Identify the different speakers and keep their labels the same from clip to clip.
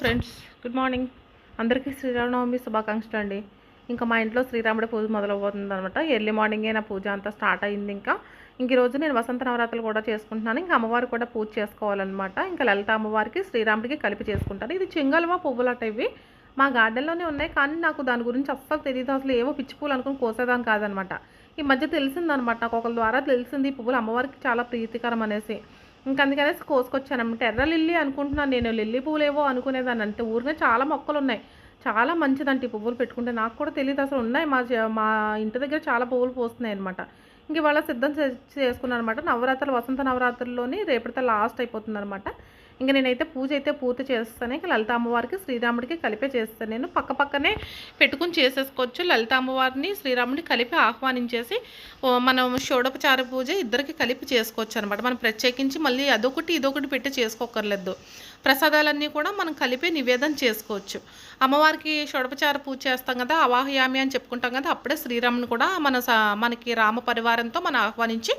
Speaker 1: Friends good morning అందరికీ శ్రీరామనవమి శుభాకాంక్షలు అండి. ఇంకా మా ఇంట్లో శ్రీరాముడి పూజ మొదలవుతుంది అనమాట ఎర్లీ మార్నింగే నా పూజ అంతా స్టార్ట్ అయింది ఇంకా. ఇంక రోజు నేను వసంత నవరాత్రులు కూడా చేసుకుంటున్నాను. ఇంకా అమ్మవారు కూడా పూజ చేసుకోవాలన్నమాట. ఇంకా లలిత అమ్మవారికి శ్రీరాముడికి కలిపి చేసుకుంటాను. ఇది చింగల్వ పువ్వులట ఇవి. మా గార్డెన్లోనే ఉన్నాయి. కానీ నాకు దాని గురించి అస్సలు తెలియదు అసలు ఏవో పిచ్చి పూలు అనుకుని కోసేదాం కాదనమాట ఈ మధ్య తెలిసిందనమాట నాకు ఒకరి ద్వారా తెలిసింది ఈ పువ్వులు అమ్మవారికి చాలా ప్రీతికరం అనేసి. ఇంకా అందుకనేసి కోసుకొచ్చానమాట ఎర్ర లిల్లీ అనుకుంటున్నాను నేను. లిల్లీ పువ్వులేవో అనుకునేదాన్ని. అంటే ఊరినే చాలా మొక్కలు ఉన్నాయి చాలా మంచిదంటే ఈ పువ్వులు పెట్టుకుంటే. నాకు కూడా తెలియదు అసలు ఉన్నాయి. మా మా ఇంటి దగ్గర చాలా పువ్వులు పోస్తున్నాయి అనమాట ఇంక ఇవాళ సిద్ధం చేసుకున్నాను అనమాట నవరాత్రులు వసంత నవరాత్రుల్లోని రేపటితో లాస్ట్ అయిపోతుంది అనమాట ఇంకా నేనైతే పూజ అయితే పూర్తి చేస్తాను. ఇంకా లలిత అమ్మవారికి శ్రీరాముడికి కలిపే చేస్తాను. నేను పక్క పక్కనే పెట్టుకుని చేసేసుకోవచ్చు. లలిత అమ్మవారిని శ్రీరాముడిని కలిపి ఆహ్వానించేసి మనం షోడోపచార పూజ ఇద్దరికి కలిపి చేసుకోవచ్చు అనమాట మనం ప్రత్యేకించి మళ్ళీ అదొకటి ఇదొకటి పెట్టి చేసుకోకర్లేదు ప్రసాదాలన్నీ కూడా మనం కలిపి నివేదన చేసుకోవచ్చు. అమ్మవారికి షోడపచార పూజ చేస్తాం కదా అవాహయామి అని చెప్పుకుంటాం కదా అప్పుడే శ్రీరాముని కూడా మన మనకి రామ పరివారంతో మనం ఆహ్వానించి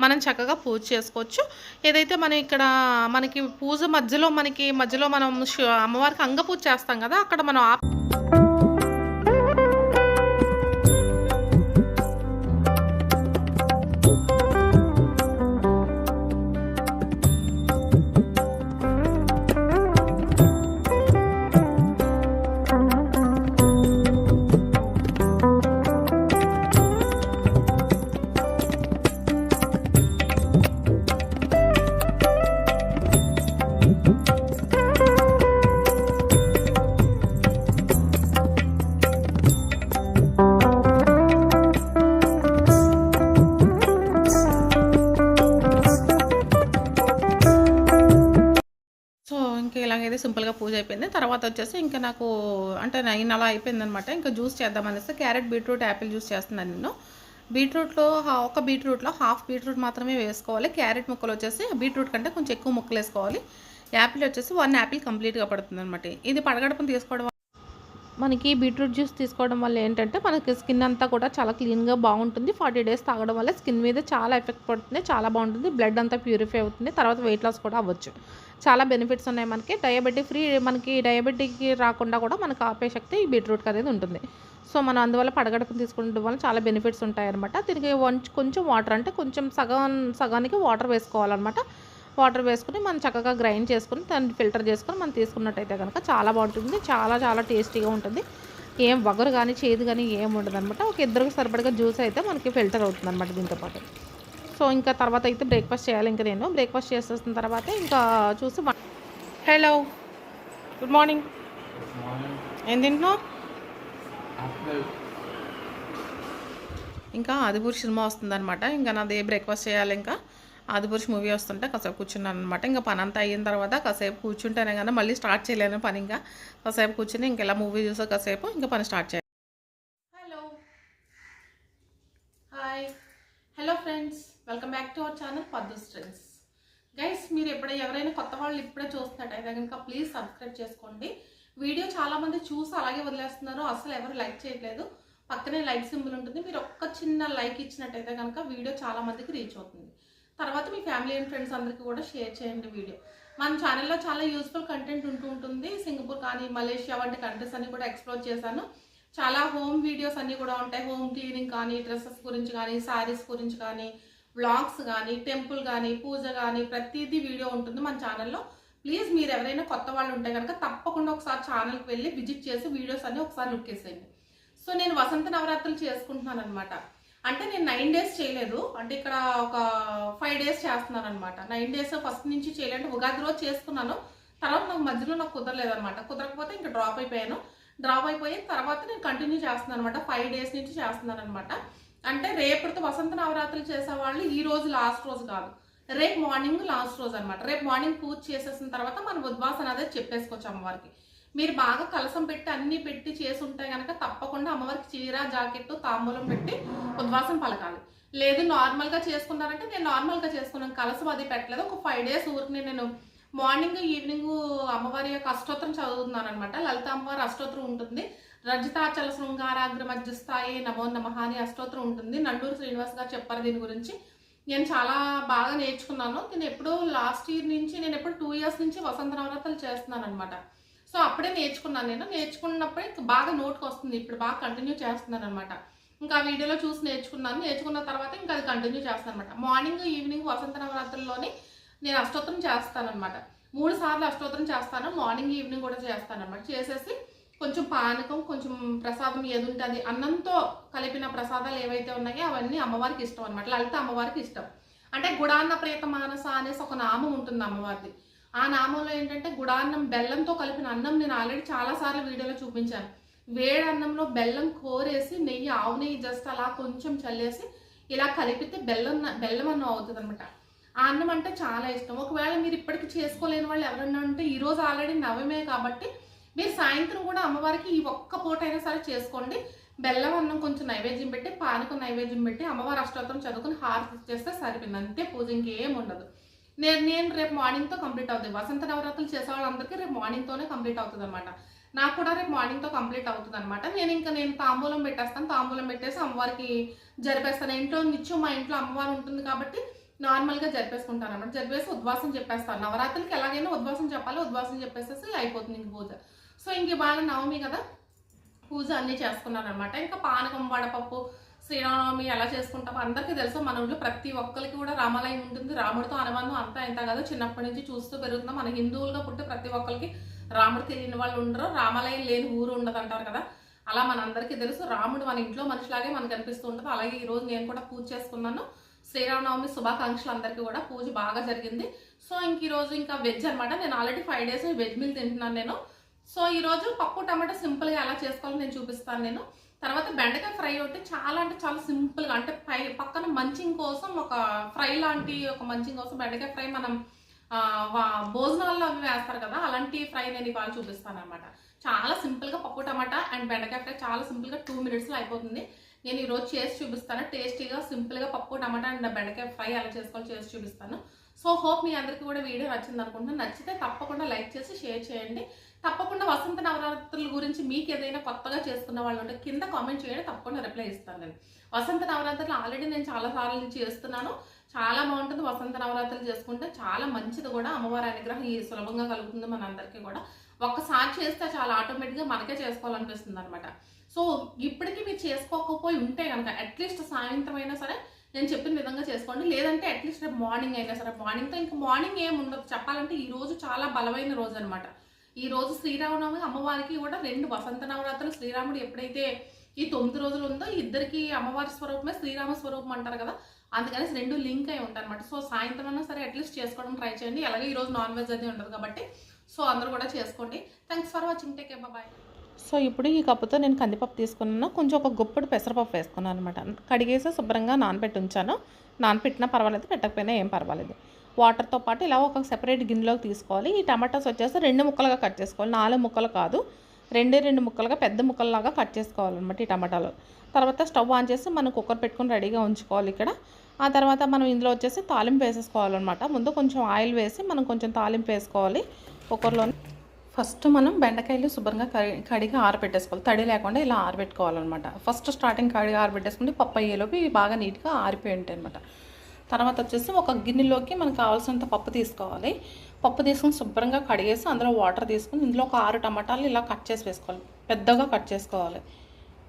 Speaker 1: మనం చక్కగా పూజ చేసుకోవచ్చు. ఏదైతే మనం ఇక్కడ మనకి పూజ మధ్యలో మనకి మధ్యలో మనం అమ్మవారికి అంగ పూజ చేస్తాం కదా అక్కడ మనం ఇలాగైతే సింపుల్గా పూజ అయిపోయింది. తర్వాత వచ్చేసి ఇంకా నాకు అంటే నైన్ అలా అయిపోయింది అనమాట ఇంకా జ్యూస్ చేద్దాం అనేసి క్యారెట్ బీట్రూట్ యాపిల్ జ్యూస్ చేస్తున్నాను నేను. బీట్రూట్లో ఒక బీట్రూట్లో హాఫ్ బీట్రూట్ మాత్రమే వేసుకోవాలి. క్యారెట్ ముక్కలు వచ్చేసి బీట్రూట్ కంటే కొంచెం ఎక్కువ ముక్కలు వేసుకోవాలి. యాపిల్ వచ్చేసి వన్ యాపిల్ కంప్లీట్గా పడుతుంది అనమాట ఇది పడగడపం తీసుకోవడం మనకి బీట్రూట్ జ్యూస్ తీసుకోవడం వల్ల ఏంటంటే మనకి స్కిన్ అంతా కూడా చాలా క్లీన్గా బాగుంటుంది. ఫార్టీ డేస్ తాగడం వల్ల స్కిన్ మీద చాలా ఎఫెక్ట్ పడుతుంది చాలా బాగుంటుంది. బ్లడ్ అంతా ప్యూరిఫై అవుతుంది. తర్వాత వెయిట్ లాస్ కూడా అవ్వచ్చు. చాలా బెనిఫిట్స్ ఉన్నాయి మనకి. డయాబెటిక్ ఫ్రీ మనకి డయాబెటిక్ రాకుండా కూడా మనకు ఆపే శక్తి ఈ బీట్రూట్ అనేది ఉంటుంది. సో మనం అందువల్ల పడగడపం తీసుకుంటం వల్ల చాలా బెనిఫిట్స్ ఉంటాయి అనమాట దీనికి కొంచెం వాటర్ అంటే కొంచెం సగం సగానికి వాటర్ వేసుకోవాలన్నమాట. వాటర్ వేసుకుని మనం చక్కగా గ్రైండ్ చేసుకుని దాన్ని ఫిల్టర్ చేసుకుని మనం తీసుకున్నట్టయితే కనుక చాలా బాగుంటుంది. చాలా చాలా టేస్టీగా ఉంటుంది. ఏం వగరు కానీ చేదు కానీ ఏం ఉండదు అనమాట ఒక ఇద్దరికి సరిపడగా జ్యూస్ అయితే మనకి ఫిల్టర్ అవుతుంది అనమాట దీంతో పాటు. సో ఇంకా తర్వాత అయితే బ్రేక్ఫాస్ట్ చేయాలి ఇంకా నేను. బ్రేక్ఫాస్ట్ చేసేసిన తర్వాత ఇంకా చూసి హలో గుడ్ మార్నింగ్ ఏం తింటున్నావు? ఇంకా ఆదిపురుష్ సినిమా వస్తుందన్నమాట. ఇంకా నాది బ్రేక్ఫాస్ట్ చేయాలి ఇంకా. ఆదిపురుష్ మూవీ వస్తుంటే కాసేపు కూర్చున్నాను అనమాట ఇంకా పని అంతా అయిన తర్వాత కాసేపు కూర్చుంటేనే కానీ మళ్ళీ స్టార్ట్ చేయలేను పని ఇంకా. కాసేపు కూర్చుని ఇంకా ఇలా మూవీ చూసా కాసేపు ఇంకా పని స్టార్ట్ చేయాలి hello. Hi. Hello friends. Welcome back to our channel Paddu friends guys మీరు ఎప్పుడై ఎవరైనా కొత్త వాళ్ళు ఇప్పుడే చూస్తున్నట్టయితే కనుక ప్లీజ్ సబ్స్క్రైబ్ చేసుకోండి. వీడియో చాలామంది చూసి అలాగే వదిలేస్తున్నారు. అసలు ఎవరు లైక్ చేయట్లేదు. పక్కనే లైక్ సింబల్ ఉంటుంది. మీరు ఒక్క చిన్న లైక్ ఇచ్చినట్టయితే కనుక వీడియో చాలామందికి రీచ్ అవుతుంది. తర్వాత మీ ఫ్యామిలీ అండ్ ఫ్రెండ్స్ అందరికీ కూడా షేర్ చేయండి వీడియో. మన ఛానల్లో చాలా యూస్ఫుల్ కంటెంట్ ఉంటూ ఉంటుంది. సింగపూర్ కానీ మలేషియా వంటి కంట్రీస్ అన్ని కూడా ఎక్స్ప్లోర్ చేశాను. చాలా హోమ్ వీడియోస్ అన్నీ కూడా ఉంటాయి. హోమ్ క్లీనింగ్ కానీ డ్రెస్సెస్ గురించి కానీ శారీస్ గురించి కానీ వ్లాగ్స్ కానీ టెంపుల్ కానీ పూజ కానీ ప్రతిదీ వీడియో ఉంటుంది మన ఛానల్లో ప్లీజ్ మీరు ఎవరైనా కొత్త వాళ్ళు ఉంటే కనుక తప్పకుండా ఒకసారి ఛానల్కి వెళ్ళి విజిట్ చేసి వీడియోస్ అన్నీ ఒకసారి లుక్ వేసేయండి సో నేను వసంత నవరాత్రులు చేసుకుంటున్నాను అనమాట అంటే నేను నైన్ డేస్ చేయలేదు. అంటే ఇక్కడ ఒక ఫైవ్ డేస్ చేస్తున్నాను అనమాట నైన్ డేస్ ఫస్ట్ నుంచి చేయలేదు ఉగాది రోజు చేసుకున్నాను. తర్వాత నాకు మధ్యలో నాకు కుదరలేదు అనమాట కుదరకపోతే ఇంకా డ్రాప్ అయిపోయాను. డ్రాప్ అయిపోయిన తర్వాత నేను కంటిన్యూ చేస్తున్నాను అనమాట ఫైవ్ డేస్ నుంచి చేస్తున్నాను అనమాట అంటే రేపటితో వసంత నవరాత్రులు చేసేవాళ్ళు ఈ రోజు లాస్ట్ రోజు కాదు. రేపు మార్నింగ్ లాస్ట్ రోజు అనమాట. రేపు మార్నింగ్ పూజ చేసేసిన తర్వాత మనం ఉద్వాసన అదే చెప్పేసుకోవచ్చు అమ్మవారికి. మీరు బాగా కలసం పెట్టి అన్ని పెట్టి చేసి ఉంటే కనుక తప్పకుండా అమ్మవారికి చీర జాకెట్ తాంబూలం పెట్టి ఉద్వాసం పలకాలి. లేదు నార్మల్గా చేసుకున్నారంటే నేను నార్మల్గా చేసుకున్నాను. కలసం అది పెట్టలేదు. ఒక ఫైవ్ డేస్ ఊరికి నేను మార్నింగ్ ఈవినింగ్ అమ్మవారి యొక్క అష్టోత్తరం చదువుతున్నాను అనమాట లలిత అమ్మవారి అష్టోత్తరం ఉంటుంది. రజితాచల శృంగారాగ్ర మధ్యస్థాయి నమో నమః అని అష్టోత్తరం ఉంటుంది. నండూరు శ్రీనివాస్ గారు చెప్పారు దీని గురించి. నేను చాలా బాగా నేర్చుకున్నాను. నేను ఎప్పుడో లాస్ట్ ఇయర్ నుంచి నేను ఎప్పుడు టూ ఇయర్స్ నుంచి వసంత నవరాత్రులు చేస్తున్నాను అనమాట సో అప్పుడే నేర్చుకున్నాను నేను. నేర్చుకున్నప్పుడే ఇంకా బాగా నోట్కి వస్తుంది ఇప్పుడు బాగా కంటిన్యూ చేస్తున్నాను అనమాట ఇంకా వీడియోలో చూసి నేర్చుకున్నాను. నేర్చుకున్న తర్వాత ఇంకా అది కంటిన్యూ చేస్తాను అనమాట మార్నింగ్ ఈవినింగ్ వసంత నవరాత్రుల్లోనే నేను అష్టోత్తరం చేస్తానమాట మూడు సార్లు అష్టోత్తరం చేస్తాను. మార్నింగ్ ఈవినింగ్ కూడా చేస్తాను అనమాట చేసేసి కొంచెం పానకం కొంచెం ప్రసాదం ఏది అన్నంతో కలిపిన ప్రసాదాలు ఏవైతే ఉన్నాయో అవన్నీ అమ్మవారికి ఇష్టం అనమాట లలిత అమ్మవారికి ఇష్టం. అంటే గుడాన్న ప్రేత మానస అనేసి ఒక నామం ఉంటుంది అమ్మవారిది. ఆ నామంలో ఏంటంటే గుడాన్నం బెల్లంతో కలిపిన అన్నం నేను ఆల్రెడీ చాలా సార్లు వీడియోలో చూపించాను. వేడి అన్నంలో బెల్లం కోరేసి నెయ్యి ఆవు నెయ్యి జస్ట్ అలా కొంచెం చల్లేసి ఇలా కలిపితే బెల్లం బెల్లం అన్నం అవుతుంది అనమాట ఆ అన్నం అంటే చాలా ఇష్టం. ఒకవేళ మీరు ఇప్పటికి చేసుకోలేని వాళ్ళు ఎవరన్నా ఉంటే ఈరోజు ఆల్రెడీ నవమే కాబట్టి మీరు సాయంత్రం కూడా అమ్మవారికి ఈ ఒక్క పూట అయినా సరే చేసుకోండి. బెల్లం అన్నం కొంచెం నైవేద్యం పెట్టి పానకం నైవేద్యం పెట్టి అమ్మవారి అష్టోత్తరం చదువుకుని హారతి చేస్తే సరిపోయింది. అంతే పూజ ఇంకేం ఉండదు. నేను రేపు మార్నింగ్తో కంప్లీట్ అవుతుంది వసంత నవరాత్రులు చేసే వాళ్ళందరికీ రేపు మార్నింగ్తోనే కంప్లీట్ అవుతుంది అనమాట నాకు కూడా రేపు మార్నింగ్తో కంప్లీట్ అవుతుంది అనమాట నేను ఇంకా నేను తాంబూలం పెట్టేస్తాను. తాంబూలం పెట్టేసి అమ్మవారికి జరిపేస్తాను. ఇంట్లో నిత్యం మా ఇంట్లో అమ్మవారు ఉంటుంది కాబట్టి నార్మల్గా జరిపేసుకుంటాను అనమాట జరిపేసి ఉద్వాసం చెప్పేస్తాను. నవరాత్రులకి ఎలాగైనా ఉద్వాసం చెప్పాలి. ఉద్వాసం చెప్పేసేసి అయిపోతుంది ఇంక పూజ. సో ఇంక ఇవాళ నవమి కదా. పూజ అన్నీ చేసుకున్నాను అనమాట ఇంకా పానకం వడపప్పు శ్రీరామనవమి ఎలా చేసుకుంటాం అందరికీ తెలుసు మన ఊళ్ళో ప్రతి ఒక్కరికి కూడా రామాలయం ఉంటుంది. రాముడితో అనుబంధం అంతా ఎంత కదా. చిన్నప్పటి నుంచి చూస్తూ పెరుగుతున్నాం. మన హిందువులుగా పుట్టి ప్రతి ఒక్కరికి రాముడు తెలియని వాళ్ళు ఉండరు. రామాలయం లేని ఊరు ఉండదు అంటారు కదా. అలా మనందరికీ తెలుసు. రాముడు మన ఇంట్లో మనిషిలాగే మనకు అనిపిస్తూ ఉంటుంది. అలాగే ఈరోజు నేను కూడా పూజ చేసుకున్నాను. శ్రీరామనవమి శుభాకాంక్షలు అందరికీ కూడా. పూజ బాగా జరిగింది. సో ఇంక ఈరోజు ఇంకా వెజ్ అనమాట నేను already five days veg meal తింటున్నాను నేను. సో ఈ రోజు పప్పు టమాటా సింపుల్గా ఎలా చేసుకోవాలో నేను చూపిస్తాను నేను. తర్వాత బెండకాయ ఫ్రై ఒకటి చాలా అంటే చాలా సింపుల్గా అంటే పై పక్కన మంచింగ్ కోసం ఒక ఫ్రై లాంటి ఒక మంచింగ్ కోసం బెండకాయ ఫ్రై మనం వా- భోజనాల్లో అవి వేస్తారు కదా అలాంటి ఫ్రై నేను ఇవాళ చూపిస్తాను అనమాట చాలా సింపుల్గా పప్పు టమాటా అండ్ బెండకాయ ఫ్రై చాలా సింపుల్గా టూ మినిట్స్లో అయిపోతుంది. నేను ఈరోజు చేసి చూపిస్తాను టేస్టీగా సింపుల్గా పప్పు టమాటా అండ్ బెండకాయ ఫ్రై ఎలా చేసుకోవాలి చేసి చూపిస్తాను. సో హోప్ మీ అందరికీ కూడా వీడియో నచ్చింది అనుకుంటున్నాను నచ్చితే తప్పకుండా లైక్ చేసి షేర్ చేయండి. తప్పకుండా వసంత నవరాత్రుల గురించి మీకు ఏదైనా కొత్తగా చేసుకున్న వాళ్ళు ఉంటే కింద కామెంట్ చేయండి తప్పకుండా రిప్లై ఇస్తాను నేను వసంత నవరాత్రులు ఆల్రెడీ నేను చాలా సార్లు చేస్తున్నాను. చాలా బాగుంటుంది వసంత నవరాత్రులు చేసుకుంటే చాలా మంచిది కూడా. అమ్మవారి అనుగ్రహం ఈ సులభంగా కలుగుతుంది మనందరికీ కూడా. ఒక్కసారి చేస్తే చాలా ఆటోమేటిక్గా మనకే చేసుకోవాలనిపిస్తుంది అనమాట సో ఇప్పటికీ మీరు చేసుకోకపోయి ఉంటే కనుక అట్లీస్ట్ సాయంత్రం అయినా సరే నేను చెప్పిన విధంగా చేసుకోండి. లేదంటే అట్లీస్ట్ రేపు మార్నింగ్ అయినా సరే. మార్నింగ్తో ఇంకా మార్నింగ్ ఏముండదు ఉండదు. చెప్పాలంటే ఈ రోజు చాలా బలమైన రోజు అనమాట ఈ రోజు శ్రీరామనవమి అమ్మవారికి కూడా రెండు వసంత నవరాత్రులు. శ్రీరాముడు ఎప్పుడైతే ఈ తొమ్మిది రోజులు ఉందో ఇద్దరికి అమ్మవారి స్వరూపమే శ్రీరామ స్వరూపం అంటారు కదా. అందుకని రెండు లింక్ అయి ఉంటాయి అనమాట సో సాయంత్రం అయినా సరే అట్లీస్ట్ చేసుకోవడం ట్రై చేయండి. అలాగే ఈరోజు నాన్ వెజ్ అది ఉండదు కాబట్టి సో అందరూ కూడా చేసుకోండి. Thanks for watching take bye
Speaker 2: so ఇప్పుడు ఈ కప్పుతో నేను కందిపప్పు తీసుకున్నాను. కొంచెం ఒక గుప్పడు పెసరపప్పు వేసుకున్నాను అనమాట కడిగేసి శుభ్రంగా నానబెట్టి ఉంచాను. నానబెట్టినా పర్వాలేదు పెట్టకపోయినా ఏం పర్వాలేదు. వాటర్తో పాటు ఇలా ఒక సెపరేట్ గిన్నెలోకి తీసుకోవాలి. ఈ టమాటాస్ వచ్చేసి రెండు ముక్కలుగా కట్ చేసుకోవాలి. నాలుగు ముక్కలు కాదు రెండే రెండు ముక్కలుగా పెద్ద ముక్కల్లాగా కట్ చేసుకోవాలన్నమాట ఈ టమాటాలు. తర్వాత స్టవ్ ఆన్ చేసి మనం కుక్కర్ పెట్టుకొని రెడీగా ఉంచుకోవాలి ఇక్కడ. ఆ తర్వాత మనం ఇందులో వచ్చేసి తాలింపు వేసేసుకోవాలన్నమాట. ముందు కొంచెం ఆయిల్ వేసి మనం కొంచెం తాలింపు వేసుకోవాలి కుక్కర్లో ఫస్ట్ మనం బెండకాయలు శుభ్రంగా కడి కడిగి ఆరబెట్టేసుకోవాలి. తడి లేకుండా ఇలా ఆరబెట్టుకోవాలన్నమాట. ఫస్ట్ స్టార్టింగ్ కడిగి ఆరబెట్టేసుకుంటే పప్పు అయ్యేలోపు బాగా నీట్గా ఆరిపోయి ఉంటాయి అనమాట తర్వాత వచ్చేసి ఒక గిన్నెలోకి మనకు కావాల్సినంత పప్పు తీసుకోవాలి. పప్పు తీసుకుని శుభ్రంగా కడిగేసి అందులో వాటర్ తీసుకుని ఇందులో ఒక ఆరు టమాటాలు ఇలా కట్ చేసి వేసుకోవాలి. పెద్దగా కట్ చేసుకోవాలి.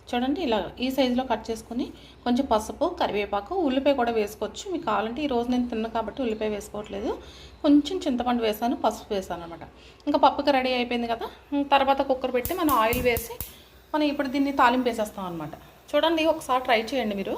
Speaker 2: చూడండి ఇలా ఈ సైజులో కట్ చేసుకుని కొంచెం పసుపు కరివేపాకు ఉల్లిపాయ కూడా వేసుకోవచ్చు. మీకు కావాలంటే ఈరోజు నేను తిన్నాను కాబట్టి ఉల్లిపాయ వేసుకోవట్లేదు. కొంచెం చింతపండు వేసాను పసుపు వేసాను అనమాట ఇంకా పప్పుకి రెడీ అయిపోయింది కదా? తర్వాత కుక్కర్ పెట్టి మనం ఆయిల్ వేసి మనం ఇప్పుడు దీన్ని తాలింపు వేసేస్తాం అనమాట చూడండి ఒకసారి ట్రై చేయండి మీరు.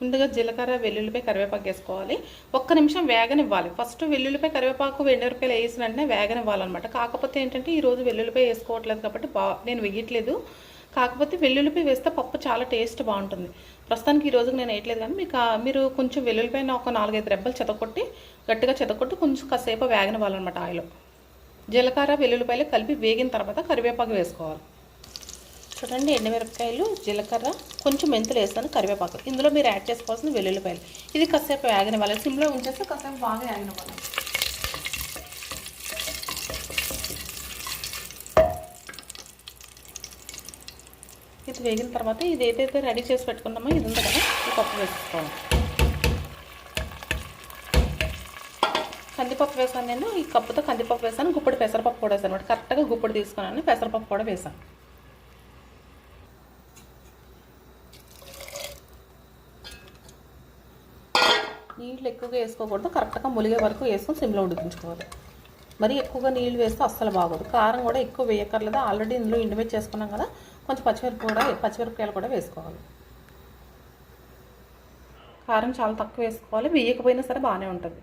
Speaker 2: ముందుగా జీలకర్ర వెల్లుల్లిపాయ కరివేపాకు వేసుకోవాలి. ఒక్క నిమిషం వేగనివ్వాలి. ఫస్ట్ వెల్లుల్లిపాయ కరివేపాకు వెండిమిరపాయలు వేసిన వెంటనే వేగనివ్వాలన్నమాట. కాకపోతే ఏంటంటే ఈరోజు వెల్లుల్లిపాయ వేసుకోవట్లేదు కాబట్టి బా నేను వేయట్లేదు. కాకపోతే వెల్లుల్లిపాయ వేస్తే పప్పు చాలా టేస్ట్ బాగుంటుంది. ప్రస్తుతానికి ఈ రోజుకి నేను వేయట్లేదు కానీ మీకు మీరు కొంచెం వెల్లుల్లిపాయన ఒక నాలుగైదు రెబ్బలు చెతకొట్టి గట్టిగా చెతకొట్టి కొంచెం కాసేపు వేగనివ్వాలన్నమాట ఆయిల్. జీలకర్ర వెల్లుల్లిపాయలు కలిపి వేగిన తర్వాత కరివేపాకు వేసుకోవాలి. చూడండి ఎండుమిరపకాయలు జీలకర్ర కొంచెం మెంతులు వేస్తాను కరివేపాకు. ఇందులో మీరు యాడ్ చేసుకోవాల్సిన వెల్లుల్లిపాయలు. ఇది కాసేపు వేగనివ్వాలి. సిమ్లో ఉంచేస్తే కాసేపు బాగా వేగనివ్వాలి. ఇది వేగిన తర్వాత ఇది ఏదైతే రెడీ చేసి పెట్టుకున్నామో ఇది ఉంది కదా ఈ పప్పు వేసుకోవాలి
Speaker 1: కందిపప్పు వేసాను నేను. ఈ కప్పుతో కందిపప్పు వేసాను. గుప్పుడు పెసరపప్పు కూడా వేసాను. అనమాట కరెక్ట్గా గుప్పుడు తీసుకున్నాను. పెసరపప్పు కూడా వేసాను. నీళ్ళు ఎక్కువగా వేసుకోకూడదు. కరెక్ట్గా ములిగే వరకు వేసుకొని సిమ్లో ఉడికించుకోవాలి. మరి ఎక్కువగా నీళ్ళు వేస్తే అస్సలు బాగోదు. కారం కూడా ఎక్కువ వేయక్కర్లేదు. ఆల్రెడీ ఇందులో ఇండిమేట్ చేసుకున్నాం కదా కొంచెం పచ్చిమిరప కూడా పచ్చిమిరపకాయలు కూడా వేసుకోవాలి. కారం చాలా తక్కువ వేసుకోవాలి. వేయకపోయినా సరే బాగానే ఉంటుంది.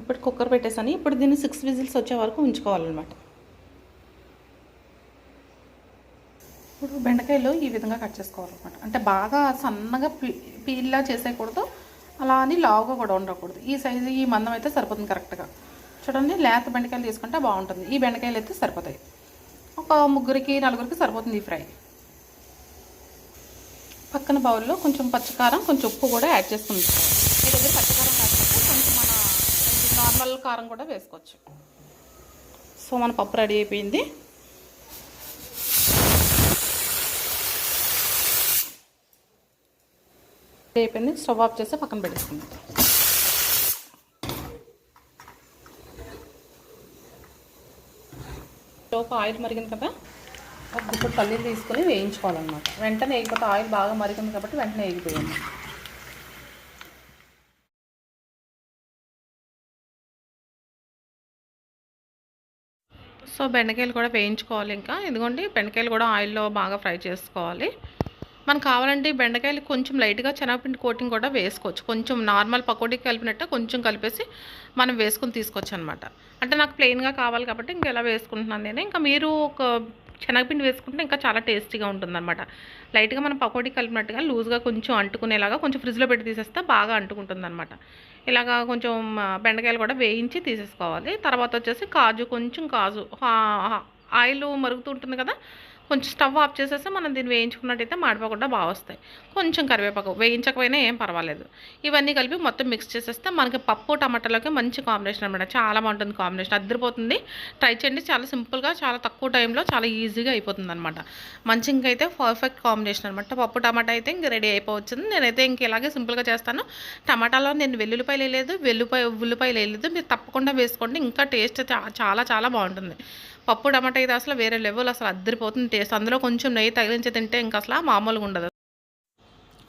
Speaker 1: ఇప్పుడు కుక్కర్ పెట్టేసాను. ఇప్పుడు దీన్ని సిక్స్ విజిల్స్ వచ్చే వరకు ఉంచుకోవాలన్నమాట. ఇప్పుడు బెండకాయలు ఈ విధంగా కట్ చేసుకోవాలన్నమాట. అంటే బాగా సన్నగా పీ పీల్లా చేసేయకూడదు. అలా అని లావుగా కూడా ఉండకూడదు. ఈ సైజు ఈ మందం అయితే సరిపోతుంది కరెక్ట్గా. చూడండి లేత బెండకాయలు తీసుకుంటే బాగుంటుంది. ఈ బెండకాయలు అయితే సరిపోతాయి. ఒక ముగ్గురికి నలుగురికి సరిపోతుంది ఈ ఫ్రై. పక్కన బౌల్లో కొంచెం పచ్చకారం కొంచెం ఉప్పు కూడా యాడ్ చేసుకుంది. మీ దగ్గర పచ్చకారం కాకపోతే కొంచెం మన నార్మల్ కారం కూడా వేసుకోవచ్చు. సో మన పప్పు రెడీ అయిపోయింది. అయిపోయింది. స్టవ్ ఆఫ్ చేసి పక్కన పెట్టేసుకుందాం. లోపు ఆయిల్ మరిగింది కదా? ఒక గుప్పుడు పల్లీలు తీసుకొని వేయించుకోవాలన్నమాట. వెంటనే వేయకపోతే ఆయిల్ బాగా మరిగింది కాబట్టి వెంటనే వేగిపోయింది సో బెండకాయలు కూడా వేయించుకోవాలి ఇంకా. ఇదిగోండి బెండకాయలు కూడా ఆయిల్లో బాగా ఫ్రై చేసుకోవాలి. మనకు కావాలంటే బెండకాయలు కొంచెం లైట్గా శనగపిండి కోటింగ్ కూడా వేసుకోవచ్చు. కొంచెం నార్మల్ పకోడీకి కలిపినట్టు కొంచెం కలిపేసి మనం వేసుకుని తీసుకోవచ్చు అనమాట అంటే నాకు ప్లెయిన్గా కావాలి కాబట్టి ఇంకా ఇలా వేసుకుంటున్నాను నేను. ఇంకా మీరు ఒక శనగపిండి వేసుకుంటే ఇంకా చాలా టేస్టీగా ఉంటుందన్నమాట లైట్గా మనం పకోడీ కలిపినట్టుగా లూజ్గా కొంచెం అంటుకునేలాగా కొంచెం ఫ్రిడ్జ్లో పెట్టి తీసేస్తే బాగా అంటుకుంటుంది అనమాట ఇలాగా కొంచెం బెండకాయలు కూడా వేయించి తీసేసుకోవాలి. తర్వాత వచ్చేసి కాజు కొంచెం కాజు ఆయిల్ మరుగుతూ ఉంటుంది కదా కొంచెం స్టవ్ ఆఫ్ చేసేస్తే మనం దీన్ని వేయించుకున్నట్టయితే మాడిపోకుండా బాగా వస్తాయి. కొంచెం కరివేపాకు వేయించకపోయినా ఏం పర్వాలేదు. ఇవన్నీ కలిపి మొత్తం మిక్స్ చేసేస్తే మనకి పప్పు టమాటాలోకి మంచి కాంబినేషన్ అనమాట చాలా బాగుంటుంది కాంబినేషన్ అద్దరిపోతుంది. ట్రై చేయండి. చాలా సింపుల్గా చాలా తక్కువ టైంలో చాలా ఈజీగా అయిపోతుంది అనమాట మంచిగా అయితే పర్ఫెక్ట్ కాంబినేషన్ అనమాట పప్పు టమాటా అయితే ఇంక రెడీ అయిపోవచ్చింది. నేనైతే ఇంక ఇలాగే సింపుల్గా చేస్తాను. టమాటాలో నేను వెల్లుల్లిపాయలు వేయలేదు. వెల్లుపాయ ఉల్లిపాయలు వేయలేదు. మీరు తప్పకుండా వేసుకోండి. ఇంకా టేస్ట్ చాలా చాలా బాగుంటుంది. పప్పు టమాటా అయితే అసలు వేరే లెవెల్ అసలు అద్దరిపోతుంది. టేస్ట్ అందులో కొంచెం నెయ్యి తగిలించి తింటే ఇంకా అసలు మామూలుగా ఉండదు.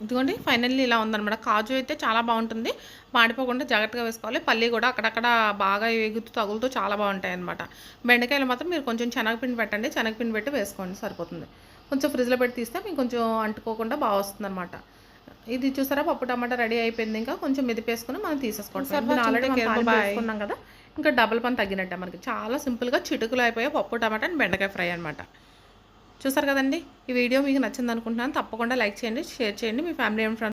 Speaker 1: ఇదిగోండి ఫైనల్లీ ఇలా ఉందన్నమాట. కాజు అయితే చాలా బాగుంటుంది. మాడిపోకుండా జాగ్రత్తగా వేసుకోవాలి. పల్లి కూడా అక్కడక్కడ బాగా ఎగుతూ తగులుతూ చాలా బాగుంటాయి అనమాట బెండకాయలు మాత్రం మీరు కొంచెం శనగపిండి పెట్టండి. శనగపిండి పెట్టి వేసుకోండి సరిపోతుంది. కొంచెం ఫ్రిడ్జ్లో పెట్టి తీస్తే మీకు కొంచెం అంటుకోకుండా బాగా వస్తుంది అనమాట ఇది చూసారా? పప్పు టమాటా రెడీ అయిపోయింది. ఇంకా కొంచెం మెదిపేసుకుని మనం తీసేసుకోవడం ఆల్రెడీ కదా. ఇంకా డబల్ పని తగ్గినట్టే మనకి. చాలా సింపుల్గా చిటుకులు అయిపోయాయి పప్పు టమాటా అండ్ బెండకాయ ఫ్రై అనమాట చూసారు కదండి? ఈ వీడియో మీకు నచ్చింది అనుకుంటున్నాను తప్పకుండా లైక్ చేయండి షేర్ చేయండి. మీ ఫ్యామిలీ అండ్ ఫ్రెండ్స్